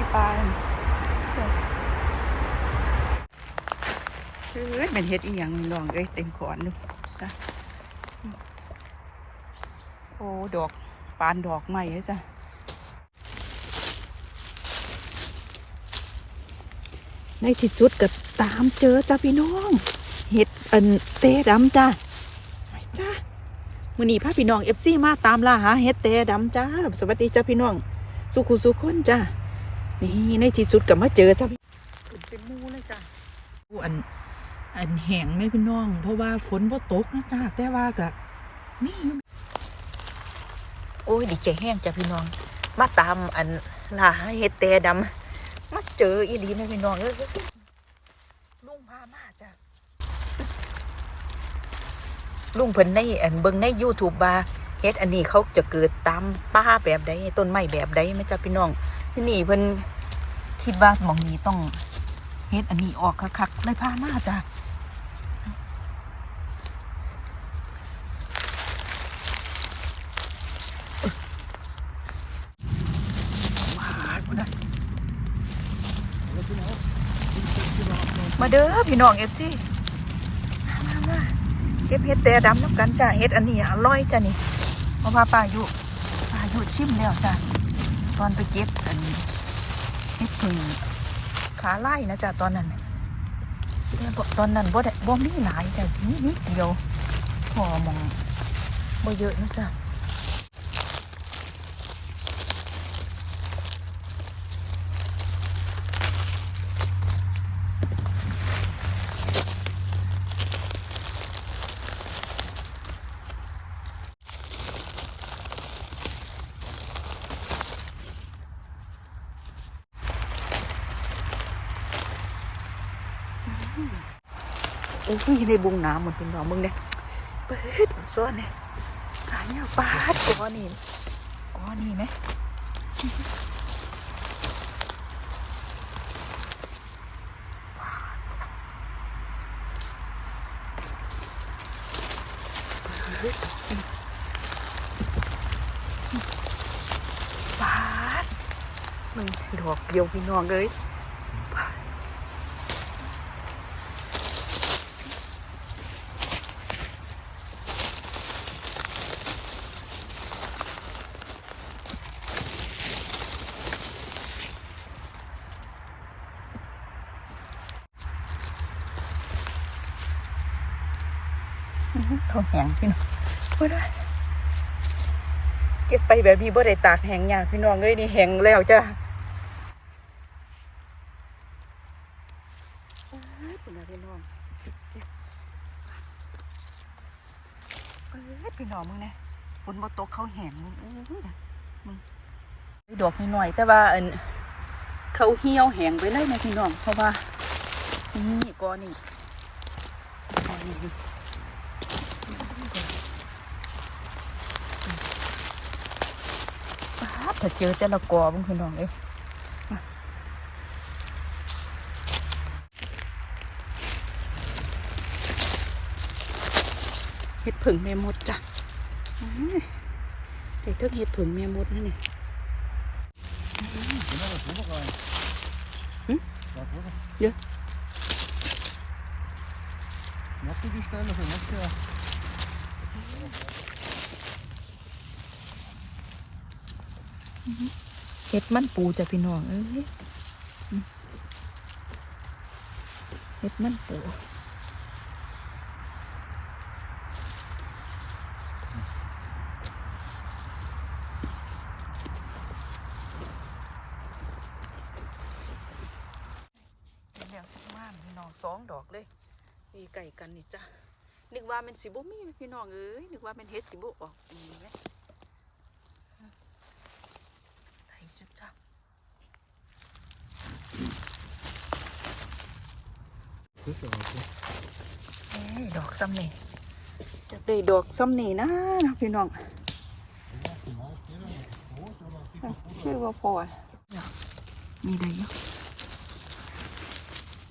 มีปลาเฮ้ยเป็นเฮ็ดอีหยังลองเอ้ยเต็มขอนดูโอ้ ดอกปานดอกใหม่เฮ้ยจ้ะในที่สุดก็ตามเจอจ้าพี่น้อง เห็ดอันเตดำจ้าจ้ามื่อนี้พาพี่น้องเอฟซีมาตามล่าหาเห็ดเตดำจ้า สวัสดีจ้าพี่น้อง สุขุสุขคนจ้า นี่ในที่สุดก็มาเจอจ้าพี่เป็นหมูเลยจ้าอันอันแห้งไหม่พี่น้อง เพราะว่าฝนบ่ตกนะจ้าแต่ว่าก็มีอยู่โอ้ยดีใจแห้งจ้าพี่น้อง มาตามอันล่าหาเห็ดเตดำมาเจออีหลีไหมพี่น้องเอ้ยลุงพามาจ้าลุงเพิ่นในอันเบิ่งใน YouTube ว่าเฮ็ดอันนี้เขาจะเกิดตามป่าแบบใดต้นไม้แบบใดแม่จ้าพี่น้องที่นี่เพิ่น คิดว่าหมองนี้ต้องเฮ็ดอันนี้ออกคักๆเลยพามาจ้ามาเด้อพี่น้อง FC มามามาเก็บเห็ดแต่ดำน้ำกันจ้าเห็ดอันนี้อร่อยจ้ะนี่เพราะว่าป้าอยู่ป้าอยู่ชิมแล้วจ้ะตอนไปเก็บ ขาไล่นะจ้ะตอนนั้นแต่ตอนนั้นบ่ได้บ่มีหลายจ้ะนิดนิดเดียวพอมองบ่เยอะนะจ้ะ โอ้ยในบุงน้ำหมดเป็นดอกมึงเนี่ยเปิดซ้อนเนี่ยหายเนี่ยปาดก้อนี่ก้อนนี่ไหมปาดมันดอกเดียวพี่น้องเลยปาดอื้อหือ เขาแห้งพี่น้องบ่ได้เก็บไปแบบนี้บ่ได้ตากแห้งยากพี่น้องเอ้ยนี่แห้งแล้วจ้ะเอ้ยพี่น้องพี่น้องเอ้ยพี่น้องมึงนะฝนบ่ตกเขาแห้งมึงอุ้ยนะมึงดอกนิดหน่อยๆแต่ว่าอันเขาเหี่ยวแห้งไปเลยนะพี่น้องเพราะว่านี่ก้อนนี่ก้อนนี่ ป๊าด ถ้าเจอแต่ละกอบ้างพี่น้องเอ้ยมาเห็ดผึ่งแม่มดจ้ะอื้อใส่เทิงเห็ดผึ่งแม่มดนั่นนี่ Hm? Ja. Mach die Stelle für nächstes Jahr. เห็ดมันปูจ้ะพี่น้องเอ้ยอื เห็ดมันปูเป็นแล้วสักว่านพี่น้องสองดอกเลย มีไก่กันนี่จ้ะนึกว่ามันสิบุมีพี่น้องเอ้ยนึกว่ามันเฮ็ดสิบุออกอีไหม ไหนจุดจ้ะ เอ้ยดอกซ้ำนี่จะได้ดอกซ้ำนี่นะนะพี่น้องชื่อว่าพอเนี่ยมีได้เยอะ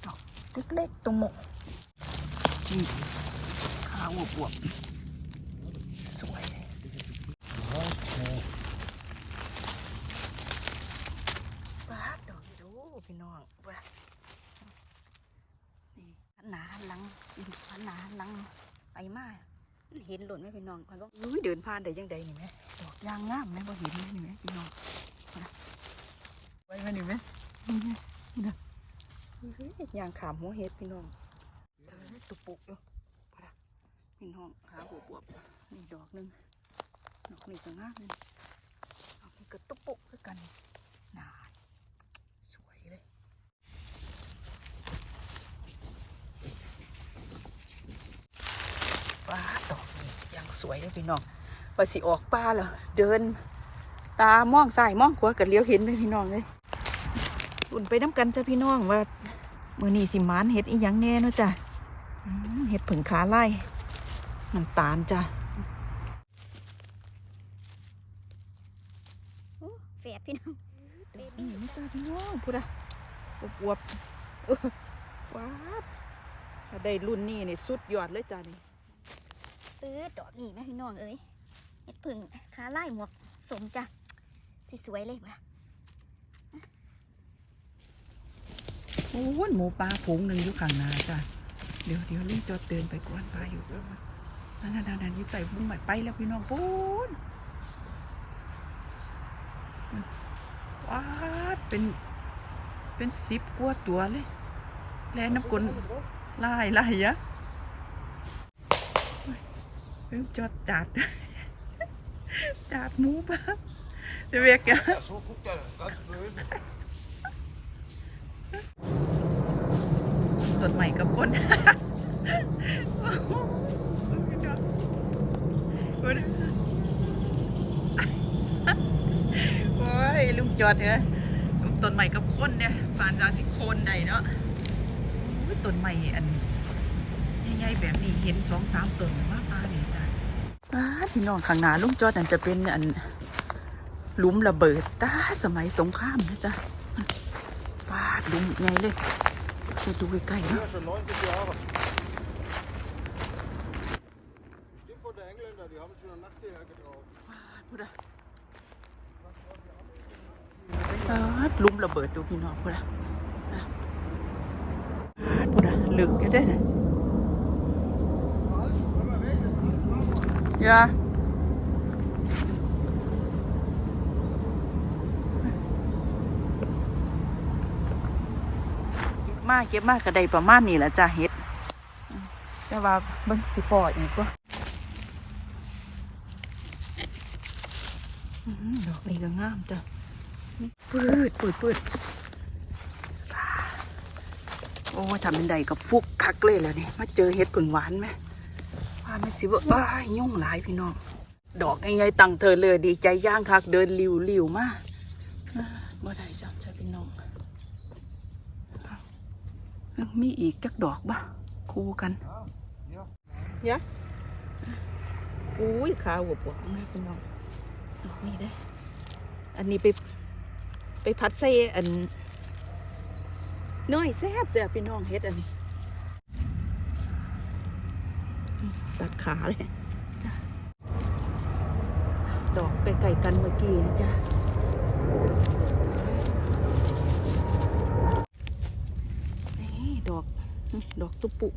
ดอกเล็กๆตรงหมกนี่ขาวอวบๆสวยเลย ปาดดอกดูพี่น้องว่านี่หันหนาหันหลังอี หันหน้าหันหลัง ไปมาเห็นหล่นไหมพี่น้องคอยบอกอุ้ยเดินผ่านได้ยังไงนี่ไหมดอกยางงามไหมบ่เห็นไหมนี่ไหมพี่น้องไว้มานี่ไหมนี่ไหมนี่นะเฮ้ยยางขามหัวเห็ดพี่น้องตุปุกอยู่พอละพี่น้องหาบวบๆนี่ดอกหนึงดอกนี้ก็งามเลยดอกนี้ก็ตุปุกคือกันนานสวยเลย ว้าดอกนี้ยังสวยเลยพี่น้องว่าสิออกป่าเหรอเดิน ตามองซ้ายมองขวากันเลี้ยวเห็นเลยพี่น้องเลยอุ่นไปน้ำกันจ้ะพี่น้องว่ามื่อนี้สิหมานเห็ดอีหยังแน่เนาะจ้ะอืมเห็ดผึ่งขาไล่น้ำตาลจ้ะโอ้แฝดพี่น้องนี่ไม่จ้าพี่น้องพูดอะอวบอวบๆเออว้าดถ้าได้รุ่นนี้นี่สุดยอดเลยจ้ะนี่ ตื้อดอกนี่ไหมพี่น้องเอ้ยเห็ดผึ่งขาไล่หมวกสมจ้ะที่สวยเลยบ่ะโอ้ยหมูปลาผงหนึ่งอยู่ข้างหน้าจ้ะเดี๋ยวเดี๋ยวลุงจอดเดินไปกวนปลาอยู่นั่นนั่นนั่นอยู่ใต้บุ้งใหม่ไปแล้วพี่น้องปูนว้าดเป็นเป็นสิบกว่าตัวเลย แลน้ำกลนไล่ไล่ยะ จอดจัดจัดหมูปะเดี๋ยวเวกอะ Ja, so guckt er ganz böse. ต้นใหม่กับก้นโอ้ยลุงจอดเหรอลูกต้นใหม่กับคนเนี่ยปานจาสิโคนใดเนาะโอ้ยต้นใหม่อันใหญ่ๆแบบนี้เห็นสองสามต้นมาปานี่จ้ะ ป้าพี่น้องข้างหน้าลุงจอดันจะเป็นอันหลุมระเบิดตาสมัยสงครามนะจ๊ะป้าดหลุมใหญ่เลยไปดูใกล้ๆนะลุมระเบิดดูพี่น้องพูดอะนะดพูดอะลึกอยู่ได้นะ อย่าเก็บมากเก็บมากก็ได้ประมาณนี้แหละจ้าเฮ็ดแต่ว่าเบิ่งสิพออีกว่าอืมดอกนี้ก็งามจ้ะปืดปืดปืดโอ้ทำเป็นใดกับฟุกคักเลยแล้วนี่มาเจอเห็ดผึ่งหวานไหม ว่าไม่สิว่าอ้ายยุ่งหลายพี่น้อง ดอกใหญ่ๆตังเธอเลยดีใจย่างคักเดินริวริวๆมาอ่าบ่ได้จ้ะจ้ะพี่น้องมีอีกจักดอกบ่คู่กันยะอุ้ยขาวบวบๆนะพี่น้อง ดอกนี่ได้ออันนี้ไปไปพัดใส่อันน้อยแซ่บแซ่บพี่น้องเฮ็ดอันนี้อืม ตัดขาเลยจ้ะดอกใกล้ๆกันเมื่อกี้นะจ๊ะนี่ดอก ดอกตุปุ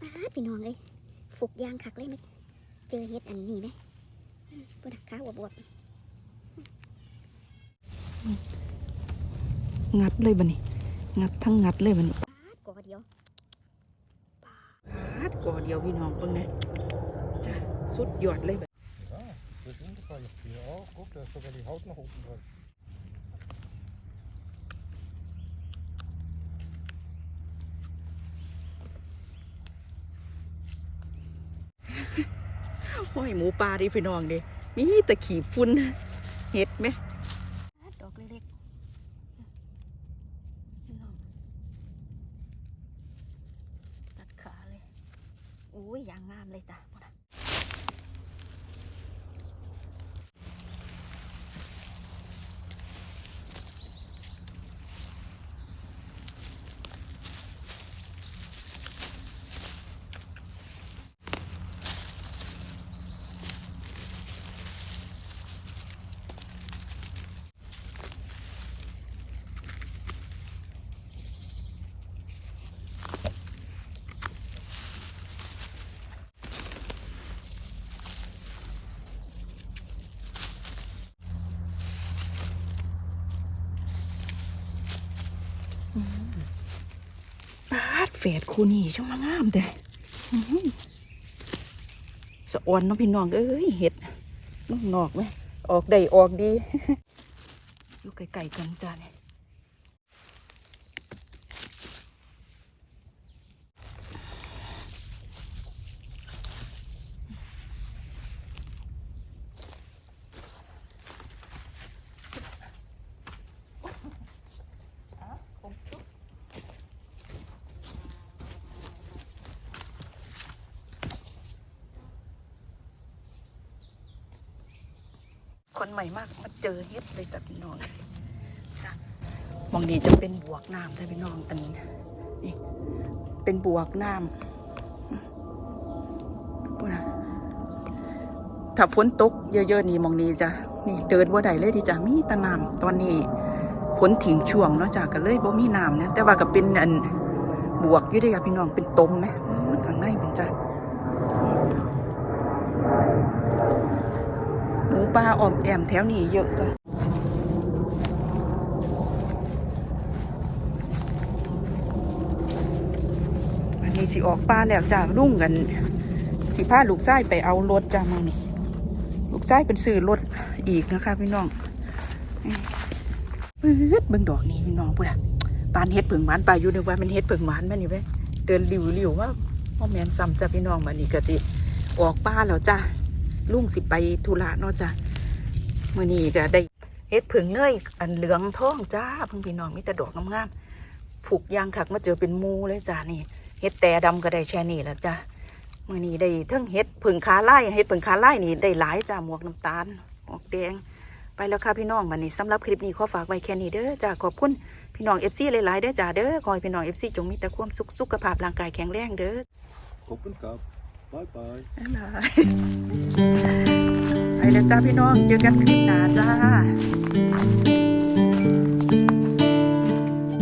ป้าพี่น้องเอ้ยฝุกยางคักเลยไหมเจอเห็ดอันนี้ไหมปวดขาบวบ งัดเลยบันนี้งัดทั้งงัดเลยบัดนๆป้าดกว่าเดียวปาดก่อเดียวพี่น้องเบิ่งนะจ้ะสุดยอดเลยบัด Ja, das Unterteil ist hier auch. Guck, da ist sogar die Haut noch unten drin. ห้อยหมูปลาดิพี่น้องดิมีแต่ขี่ฝุ่นเห็ดไหม ป้าดดอกเล็กๆพี่น้องตัดขาเลยโอ้ยยางงามเลยจ้ะพุ่นน่ะ แฝดคู่นี้ช่างมางามแต่อื้อหือสะออนน้องพี่น้อง เอ้ยเห็ดน้องนอกไหมออกได้ออกดี อยู่ไกลๆกันจ้าเนี่ย คนใหม่มากมาเจอเฮ็ดเลยจ้ะพี่น้องจ้ะมองนี้จะเป็นบวกน้ำเลยพี่น้องอันนี้นี่เป็นบวกน้ำดูนะถ้าฝนตกเยอะๆนี่มองนี้จะนี่เดินว่าใดเลยที่จะมีตะน้ำตอนนี้ฝนถิ่งช่วงเนาะจ้ะก็เลยบ่มีน้ำนะแต่ว่าก็เป็นอันบวกอยู่เด้วยค่ะพี่น้องเป็นตมไหมอืมข้างในเป็นจ้ะ หมูป่าอ่อมแอมแถวนี้เยอะจ้ะอันนี้สิออกป่าแล้วจ้าลุ่งกัน สิพาลูกชายไปเอารถจ้ามังนี่ลูกชายเป็นซื้อรถอีกนะคะพี่น้องปื๊ดเบิ่งดอกนี้พี่น้องพูดอะปานเฮ็ดเผิงหวานปลาอยู่ในึกว่ามันเฮ็ดเผิงหวานแม่นี่เว้ยเดินริวริวๆว่าพ่อแม่นซ้ำจ้าพี่น้องบัดนี้ก็สิออกป่าแล้วจ้า ลุงสิไปธุระเนาะจ้ะมื่อนี้ก็ได้เฮ็ดผึ่งเนยอันเหลืองทองจ้าเพิ่งพี่น้องมีแต่ดอกงามๆผูกยางคักมาเจอเป็นมูเลยจ้านี่เฮ็ดแต่ดำก็ได้แช่นี่แล้วจ้ามื่อนี้ได้ทั้งเฮ็ดผึ่งขาไล่เฮ็ดผึ่งขาไล่นี่ได้หลายจ้าหมวกน้ำตาลหมวกแดงไปแล้วค่ะพี่น้องวันนี้สำหรับคลิปนี้ขอฝากไว้แค่นี้เด้อจ้าขอบคุณพี่น้องเอฟซีหลายๆเด้อจ้าเด้อขอให้พี่น้องเอฟซีจงมีแต่ความสุขสุขภาพร่างกายแข็งแรงเด้อขอบคุณครับ บายบยไปเลยจ้าพี่น้องเจอกันคลิปหน้าจ้า